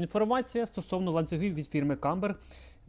Інформація стосовно ланцюгів від фірми Камбер.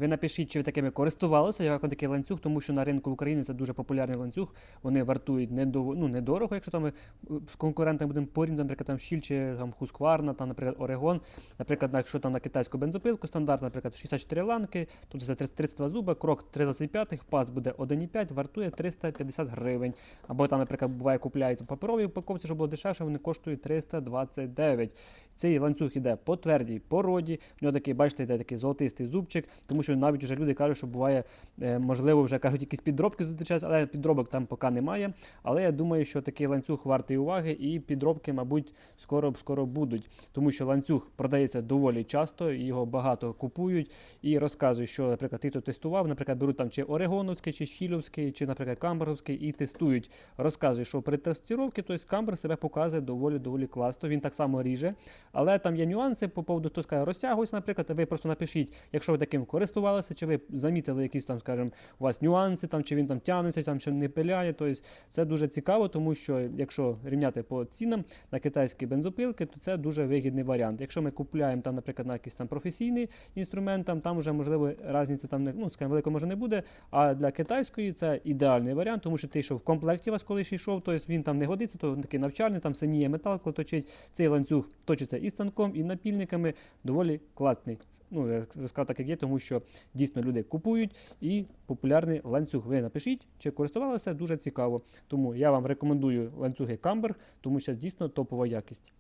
Ви напишіть, чи ви такими користувалися, як такий ланцюг, тому що на ринку України це дуже популярний ланцюг. Вони вартують недов... ну, недорого, якщо там ми е, з конкурентами будемо порівняти, наприклад, там Щіль чи там Husqvarna, там, наприклад, Орегон. Наприклад, якщо там на китайську бензопилку стандарт, наприклад, 64 ланки, тобто це 32 зуба, крок 325, пас буде 1,5, вартує 350 гривень. Або там, наприклад, буває, купляють паперові упаковці, щоб було дешевше, вони коштують 329. Цей ланцюг іде по твердій породі. В нього такий, бачите, йде такий золотистий зубчик, тому що навіть вже люди кажуть, що буває, е, можливо, вже кажуть, якісь підробки зустрічаються, але підробок там поки немає. Але я думаю, що такий ланцюг вартий уваги, і підробки, мабуть, скоро скоро будуть. Тому що ланцюг продається доволі часто, його багато купують і розказують, що, наприклад, ти хто тестував, наприклад, беруть там чи Орегоновський, чи Щілівський, чи, наприклад, Камберовський, і тестують. Розказують, що при тестуванні, тобто Камбер себе показує доволі доволі класно. Він так само ріже. Але там є нюанси по поводу, хто скаже, розтягується, наприклад, ви просто напишіть, якщо ви таким користувалися, чи ви замітили якісь там, скажімо, у вас нюанси, там, чи він там тягнеться, там, чи не пиляє. Тобто це дуже цікаво, тому що якщо рівняти по цінам на китайські бензопилки, то це дуже вигідний варіант. Якщо ми купуємо там, наприклад, на якийсь там професійний інструмент, там, там вже можливо різниця там не ну, скажімо, великої може не буде. А для китайської це ідеальний варіант, тому що ти йшов в комплекті у вас колись йшов, тобто він там не годиться, то такий навчальний, там синіє метал, коли точить. Цей ланцюг точиться і станком, і напільниками. Доволі класний. Ну, я сказав так, як є, тому що дійсно люди купують і популярний ланцюг. Ви напишіть, чи користувалися, дуже цікаво. Тому я вам рекомендую ланцюги Камберг, тому що дійсно топова якість.